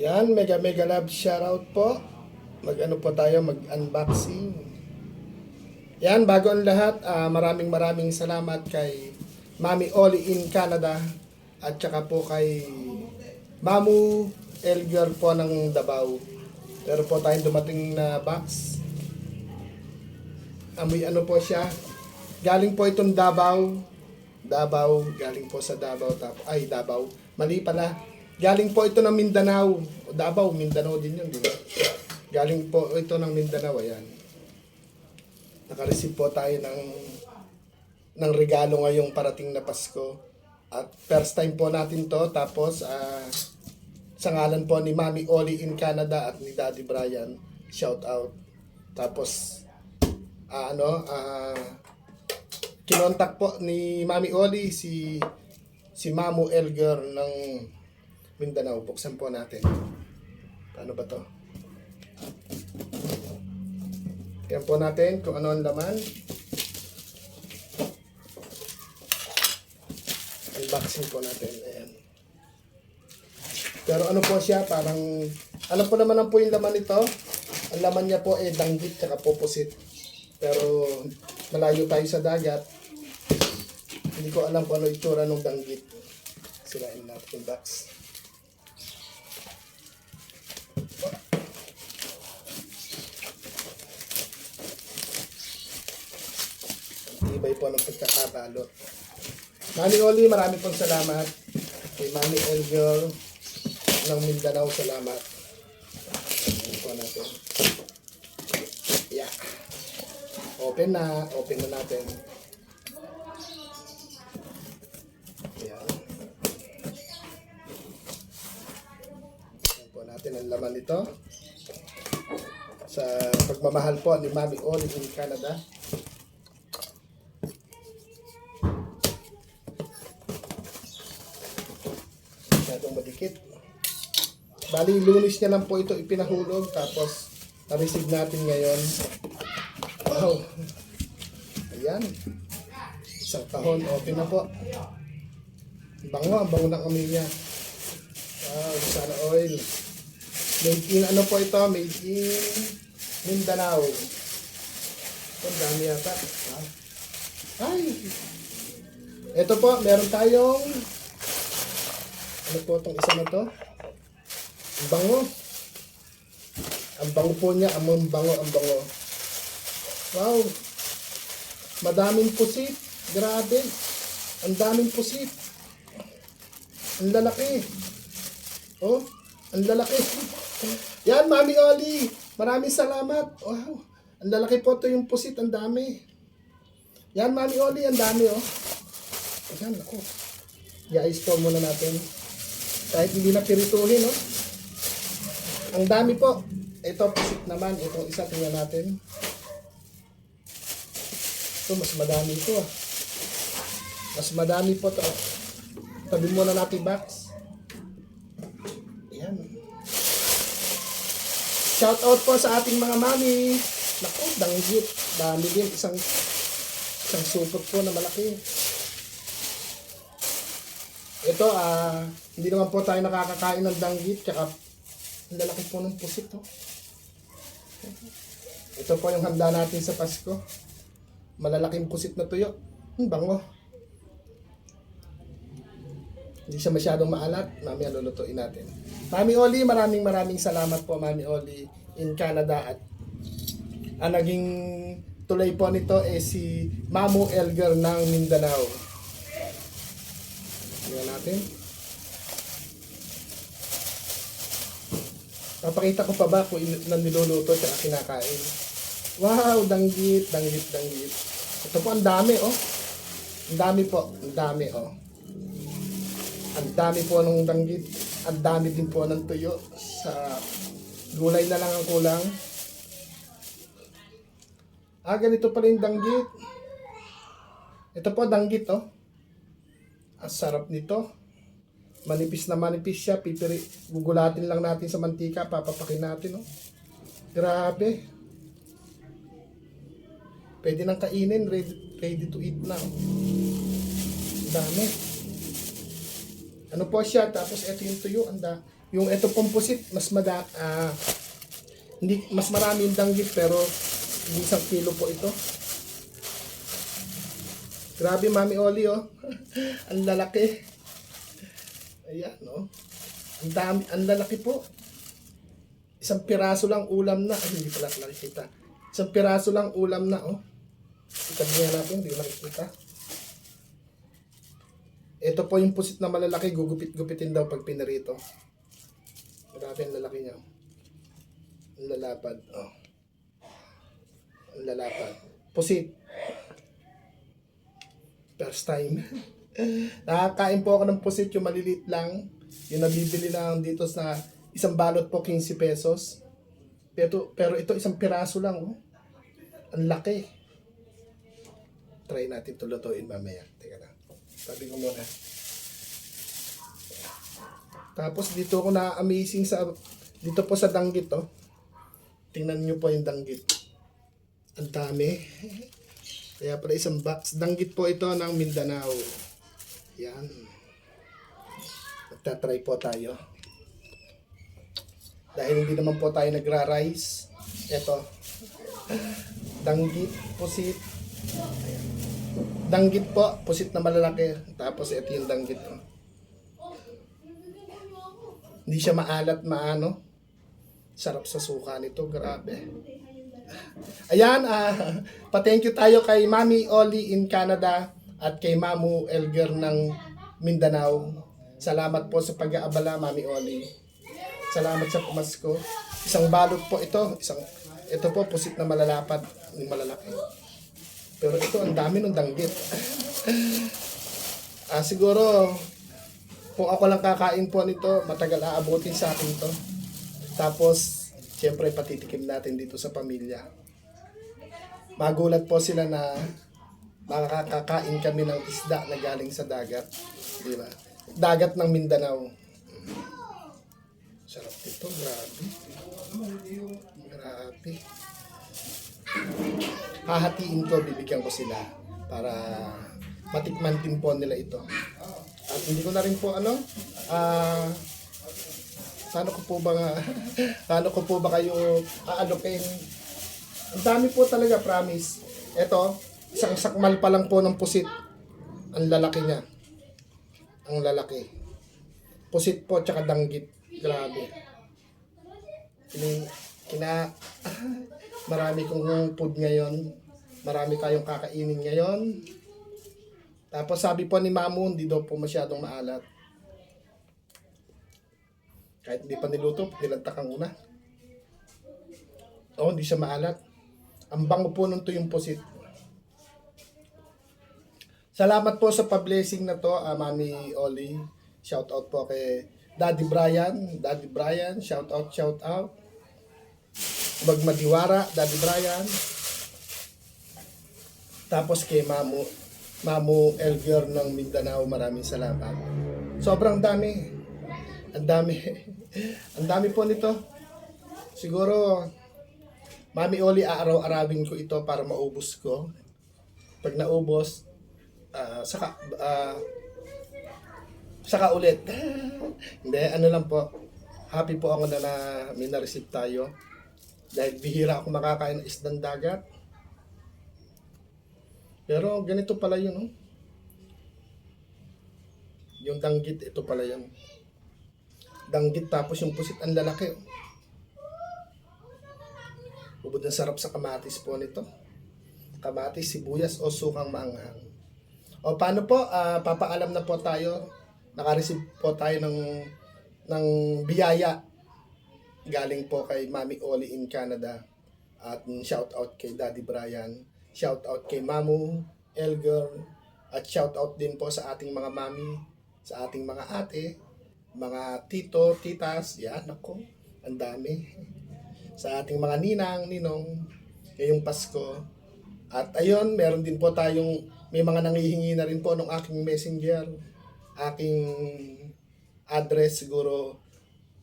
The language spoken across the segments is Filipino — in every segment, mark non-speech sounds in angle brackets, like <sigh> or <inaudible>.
Yan, mega mega love shoutout po. Mag ano po tayo, mag unboxing. Yan, bago ang lahat, ah, maraming maraming salamat kay Mami Oli in Canada at saka po kay Mamu Elger po ng Davao. Pero po tayong dumating na box. Amoy ano po siya. Galing po itong Davao. Davao, galing po sa Davao. Ay, Davao. Mali pala. Galing po ito ng Mindanao. Davao, Mindanao din yun, di ba? Galing po ito ng Mindanao, ayan. Nakareceive po tayo ng ng regalo ngayong parating na Pasko. At first time po natin to. Tapos, ah, sa ngalan po ni Mami Oli in Canada at ni Daddy Brian, shout out. Tapos, ah, ano, ah, kinontak po ni Mami Oli si si Mamu Elger ng Mindanao. Buksan po natin. Paano ba to? Tingnan po natin kung ano ang laman. Unboxing po natin. Ayan. Pero ano po siya, parang, alam po naman ang po yung laman nito. Ang laman niya po ay danggit tsaka poposit. Pero malayo tayo sa dagat. Hindi ko alam kung ano itsura ng danggit. Sirain natin yung box. Tibay po ng pagkakabalot. Mami Oli, marami pong salamat. Kay Mami Elgir ng Mindanao, salamat. Ayan po natin. Yeah. Open na. Open na natin. Ayan. Ayan natin ang laman nito. Sa pagmamahal po ni Mami Oli in Canada. Masyadong madikit. Bali, lunis niya lang po ito ipinahulog. Tapos, na-receive natin ngayon. Wow. Ayan. Isang tahon. Open na po. Ang Bango. Ang bango ng amoy. Wow. Sana oil. Made in ano po ito? Made in Mindanao. Ito, dami yata. Wow. Ay! Ito po, meron tayong ano po itong isa na to? Ang bango. Ang bango po niya. Ang bango, ang bango. Wow. Madaming pusit. Grabe. Ang daming pusit. Ang lalaki. Oh, ang lalaki. <laughs> Yan, Mami Oli. Maraming salamat. Wow. Ang lalaki po to yung pusit. Ang dami. Yan, Mami Oli. Ang dami, oh. Ayan, ako. I-ice muna natin. Kahit hindi na pirituhin, no? Ang dami po. Ito, pusit naman. Itong isa, tingnan natin. Ito, mas madami ito. Mas madami po to. Tabi muna natin box. Ayan. Shout out po sa ating mga mami. Naku, danggit. Dami din. Isang, isang supot po na malaki. Ito, ah, hindi naman po tayo nakakakain ng danggit, tsaka lalaki po ng pusit, oh. Ito po yung handa natin sa Pasko. Malalaking pusit na tuyo. Ang bango. Hindi siya masyadong maalat. Mamaya lulutuin natin. Mami Oli, maraming maraming salamat po, Mami Oli, in Canada. At ang naging tulay po nito eh si Mamu Elger ng Mindanao. Tingnan natin. Papakita ko pa ba kung na niluluto at kinakain. Wow, danggit, danggit, danggit. Ito po ang dami, oh. Ang dami po, ang dami, oh. Ang dami po ng danggit. Ang dami din po ng tuyo. Sa gulay na lang ang kulang. Ah, ganito pala yung danggit. Ito po, danggit, oh. Ang sarap nito. Manipis na manipis siya. Pipiri, gugulatin lang natin sa mantika. Papapakin natin. Oh. Grabe. Pwede nang kainin. Ready, ready to eat na. oh. Dami. Ano po siya? Tapos ito yung tuyo. Ang da, Yung ito pusit, mas mada, ah, hindi, mas marami yung danggit pero isang kilo po ito. Grabe, Mami Oli, oh. <laughs> ang lalaki. Ayan, no? Ang dami, ang lalaki po. Isang piraso lang ulam na. Ay, hindi pala nakikita. Isang piraso lang ulam na, oh. Itabigyan natin, hindi nakikita. Ito po yung pusit na malalaki, gugupit-gupitin daw pag pinarito. Grabe ang lalaki niya. Ang lalapad. Oh. Ang lalapad. Pusit. First time. <laughs> <laughs> Nakakain po ako ng pusit yung maliliit lang. Yung nabibili lang dito sa isang balot po 15 pesos. Pero, pero ito isang piraso lang. Oh. Ang laki. Try natin ito lutuin mamaya. Teka lang. Sabi ko muna. Tapos dito ako na-amazing sa dito po sa danggit oh. Tingnan niyo po yung danggit. Ang dami. <laughs> Kaya pala isang box. Danggit po ito ng Mindanao. Yan. Magta-try po tayo. Dahil hindi naman po tayo nagra-rice. Ito. Danggit, pusit. Danggit po, pusit na malalaki. Tapos ito yung danggit. Oh. Hindi siya maalat maano. Sarap sa suka nito, grabe. Ayan, ah, pa-thank you tayo kay Mami Oli in Canada at kay Mamu Elger ng Mindanao. Salamat po sa pag-aabala, Mami Oli. Salamat sa pumasko. Isang balot po ito. Isang, ito po, pusit na malalapad. Malalaki. Pero ito, ang dami ng danggit. <laughs> ah, siguro, kung ako lang kakain po nito, matagal aabutin sa akin to. Tapos, siyempre patitikim natin dito sa pamilya. Magulat po sila na makakakain kami ng isda na galing sa dagat. Di ba? Dagat ng Mindanao. Sarap nito, grabe. Grabe. Hahatiin ko, bibigyan ko sila para matikman din po nila ito. At hindi ko na rin po ano, ah, paano ko po ba nga, <laughs> paano ko po ba kayo aalokin? Ang dami po talaga, promise. Ito, isang sakmal pa lang po ng pusit. Ang lalaki niya. Ang lalaki. Pusit po, tsaka danggit. Grabe. Kina, kina <laughs> marami kong food ngayon. Marami tayong kakainin ngayon. Tapos sabi po ni Mamu, hindi daw po masyadong maalat. Kahit hindi pa niluto, nilantakan ko na. Oo, hindi siya maalat. Ang bango po nung tuyong pusit. Salamat po sa pa-blessing na to, ah, Mami Oli. Shout out po kay Daddy Brian. Daddy Brian, shout out, shout out. Magmadiwara, Daddy Brian. Tapos kay Mamu, Mamu Elger ng Mindanao, maraming salamat. Sobrang dami. Ang dami. <laughs> Ang dami po nito. Siguro, Mami Oli, aaraw-arawin ko ito para maubos ko. Pag naubos, ah, saka, ah, saka ulit. <laughs> Hindi, ano lang po. Happy po ako na, na may na-receive tayo. Dahil bihira ako makakain ng isdang dagat. Pero ganito pala yun, oh. Yung danggit, ito pala yun. Danggit tapos yung pusit ang lalaki. Oh. Bubod ng sarap sa kamatis po nito. Kamatis, sibuyas o sukang maanghang. O paano po, Ah, papaalam na po tayo. Nakareceive po tayo ng, ng biyaya galing po kay Mami Oli in Canada. At shout out kay Daddy Brian. Shout out kay Mamu, Elger. At shout out din po sa ating mga mami, sa ating mga ate, mga tito, titas. Yan, ako. Ang dami. Sa ating mga ninang, ninong, ngayong Pasko. At ayun, meron din po tayong, may mga nangihingi na rin po ng aking messenger, aking address siguro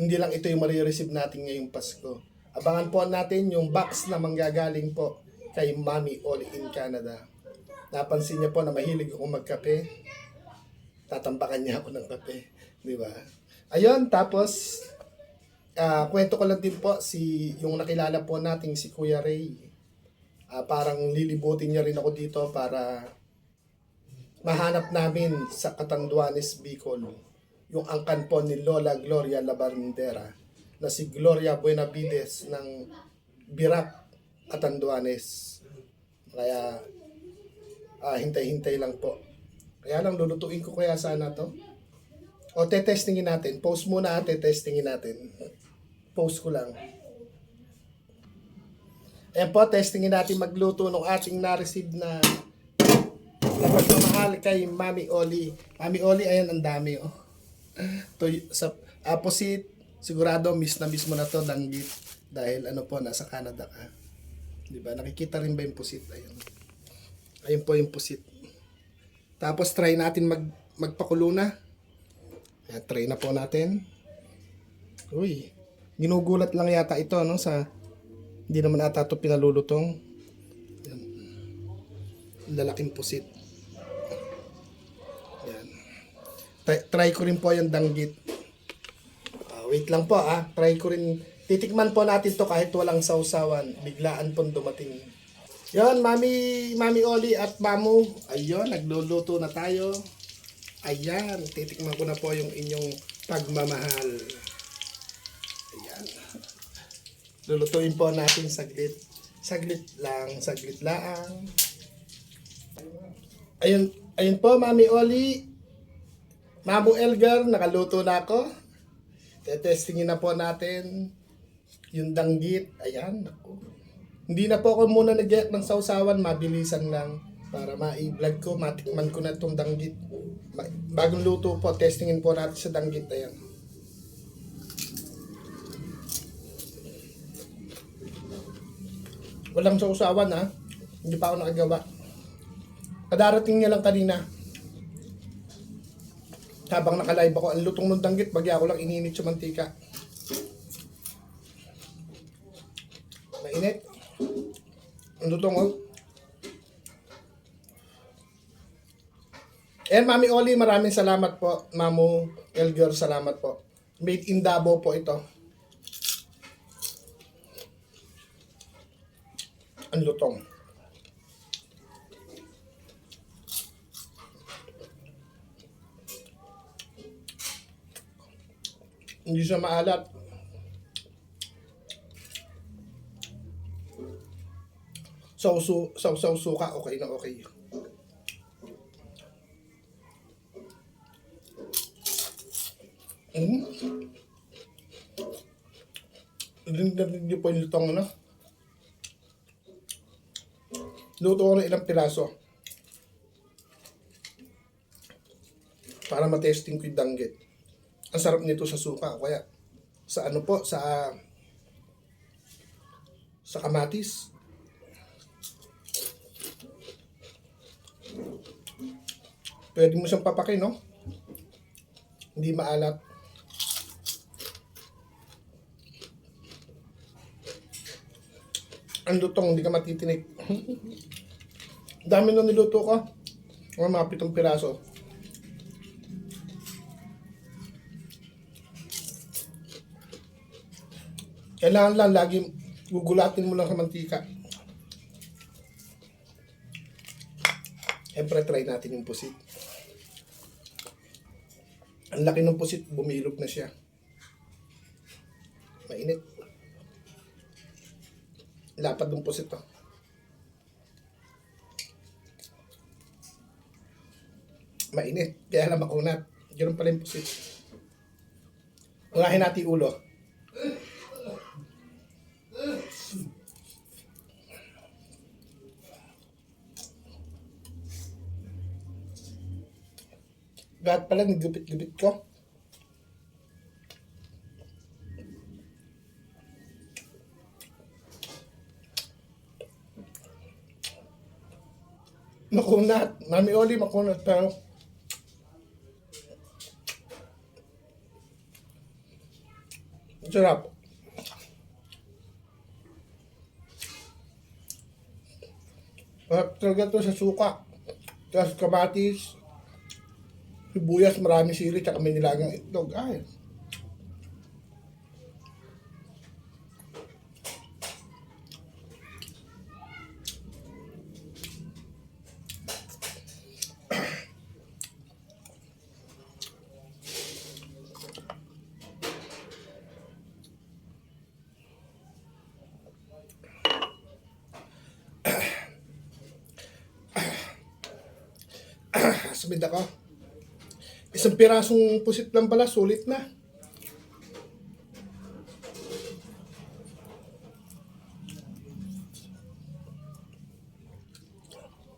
hindi lang ito yung marireceive natin ngayong Pasko. Abangan po natin yung box na manggagaling po kay Mami All in Canada. Napansin niya po na mahilig ako magkape. Tatambakan niya ako ng kape. Di ba? Ayun, tapos ah, kwento ko lang din po si yung nakilala po nating si Kuya Ray. Ah, parang lilibutin niya rin ako dito para mahanap namin sa Catanduanes, Bicol yung angkan po ni Lola Gloria Labandera na si Gloria Buenavides ng Birak, Catanduanes. Kaya ah, hintay-hintay lang po. Kaya lang lulutuin ko kaya sana to. O te-testingin natin. Post muna ate, testingin natin. Post ko lang. Ayan po, testingin natin magluto ng ating na-receive na na kay Mami Oli. Mami Oli, ayan, ang dami, oh. To, sa opposite, sigurado miss na miss mo na to, danggit. Dahil ano po, nasa Canada ka. Di ba? Nakikita rin ba yung pusit? Ayun. Ayun po yung pusit. Tapos try natin mag, magpakulo na. Ayan, try na po natin. Uy, ginugulat lang yata ito, no? Sa, hindi naman ata ito pinalulutong. Ayan. Lalaking pusit. Ayan. Try, ko rin po yung danggit. Ah, wait lang po ah. Try ko rin. Titikman po natin to kahit walang sausawan. Biglaan po dumating. Yon, Mami, Mami Oli at Mamu. Ayun, nagluluto na tayo. Ayan, titikman ko na po yung inyong pagmamahal. Ayan. Lulutuin po natin saglit. Saglit lang, saglit lang. Ayun, ayun po, Mami Oli. Mamu Elgar, nakaluto na ako. Tetestingin na po natin yung danggit. Ayan, naku. Hindi na po ako muna nag ng sausawan, mabilisan lang para ma-vlog ko, matikman ko na itong danggit. Bagong luto po, testingin po natin sa danggit. Ayan. Walang sausawan ha. Hindi pa ako nakagawa. Kadarating niya lang kanina. Habang nakalive ako, ang lutong ng danggit, bagya ko lang ininit sa mantika. Mainit. Ang lutong oh. And Mami Oli, maraming salamat po. Mamu Elgar, salamat po. Made in Davao po ito. Ang lutong. Hindi siya maalat. Sausu, sausaw suka, okay na okay. Mm. Narinig niyo po yung lutong ano? Luto ko ng ilang piraso. Para matesting ko yung danggit. Ang sarap nito sa suka. Kaya sa ano po, sa sa kamatis. Pwede mo siyang papakin, no? Hindi maalat. Ang lutong, hindi ka matitinik. <laughs> Dami nung niluto ko. Mga pitong piraso. Kailangan lang lagi gugulatin mo lang sa mantika. Siyempre, try natin yung pusit. Ang laki ng pusit, bumilog na siya. Mainit. Lapad ng pusit to. Mainit. Kaya lang makunat. Ganun pala yung pusit. Unahin natin ulo. Lahat pala nagupit-gupit ko. Makunat. Mami Oli, makunat pero Sarap. Sarap talaga to sa suka. Tapos kamatis, sibuyas, marami sili, tsaka may nilagang itlog. Ay. classmate ako. Isang pirasong pusit lang pala, sulit na.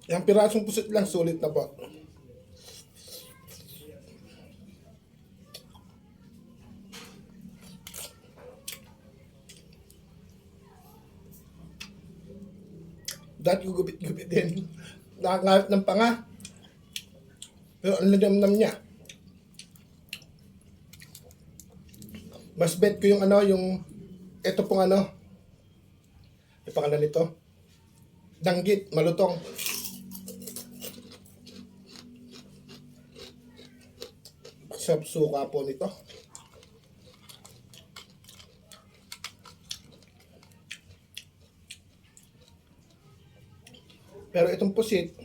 Yung pirasong pusit lang, sulit na po. Dati ko gupit-gupit din. <laughs> Nakakangawit ng panga. Pero ang lagamnam niya. Mas bet ko yung ano, yung ito pong ano, yung pangalan nito. Danggit, malutong. Sarap suka po nito. Pero itong pusit,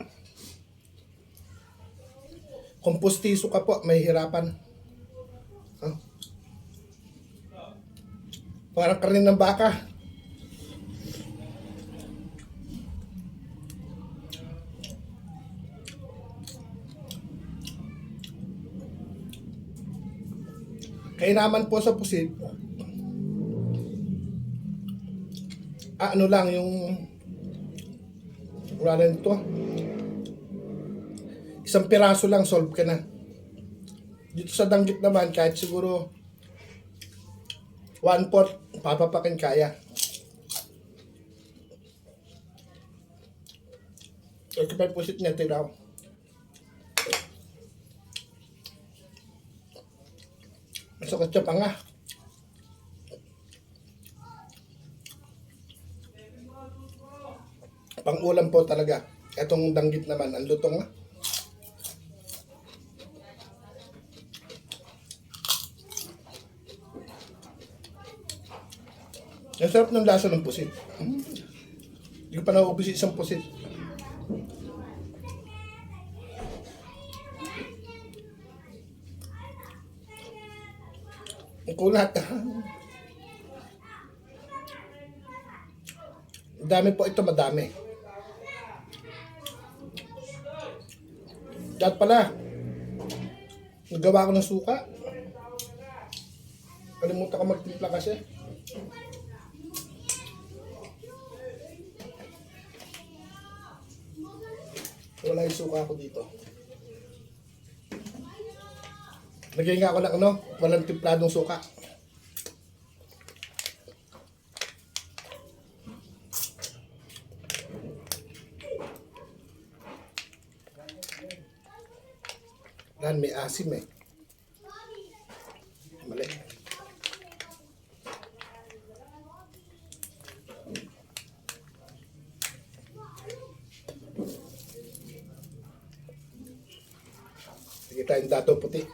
kung pustiso ka po, may hirapan. Parang karne ng baka. Kaya naman po sa pusit, ah, ano lang yung wala na nito. Isang piraso lang, solve ka na. Dito sa danggit naman, kahit siguro one pot, papapakin kaya. Ito pa pusit niya, tiraw. Masukot siya pa nga. Pang-ulam po talaga. Itong danggit naman, ang lutong na. Ang sarap ng lasa ng pusit. Mm. Hindi ko pa nauubos isang pusit. Ang kulat. Ang dami po ito, madami. Dahil pala, nagawa ko ng suka. Kalimutan ko magtimpla kasi. Wala yung suka ko dito. Lagay nga ako ng ano, walang timpladong suka. Yan, may asim eh. Mali. Sige tayong dato puti.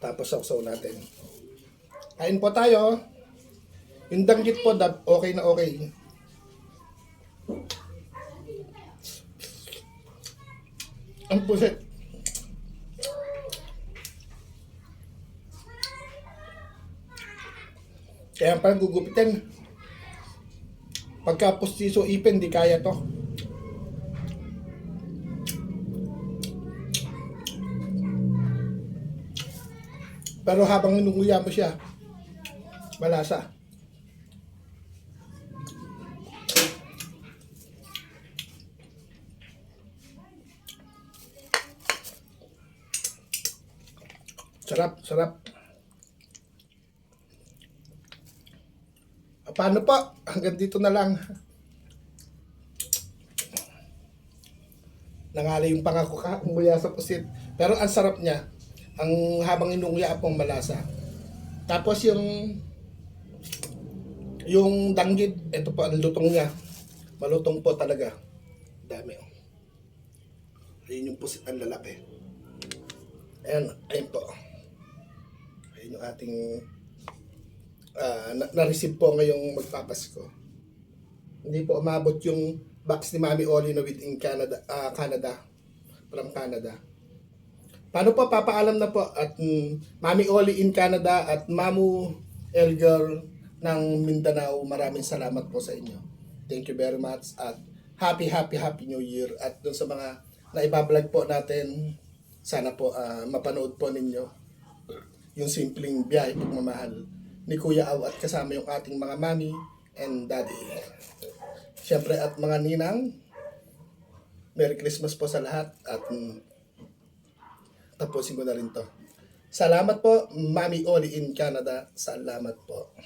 Tapos sausaw natin. Kain po tayo. Yung danggit po, dab- okay na okay. Ang pusit. Kaya parang gugupitin. Pagka pustiso ipin, di kaya to. Pero habang inunguya mo siya, malasa. Sarap, sarap. Paano pa? Hanggang dito na lang. Nangali yung pangako ka, umuya sa pusit. Pero ang sarap niya, ang habang inunguya pong malasa. Tapos yung yung danggit, ito po ang lutong niya. Malutong po talaga. Dami. oh. Ayun yung pusit ang lalaki. Ayan, ayun po. Ayun yung ating na- na-receive po ngayong magpapasko. Hindi po umabot yung box ni Mami Oli na within Canada, ah, Canada. From Canada. Paano po papaalam na po at mm, Mami Oli in Canada at Mamu Elgar ng Mindanao. Maraming salamat po sa inyo. Thank you very much at happy happy happy new year at dun sa mga na ibablog po natin. Sana po ah, mapanood po ninyo yung simpleng biyahe pagmamahal ni Kuya Aw at kasama yung ating mga mami and daddy. Siyempre at mga ninang, Merry Christmas po sa lahat at mm, tapusin ko na rin to. Salamat po, Mami Oli in Canada. Salamat po.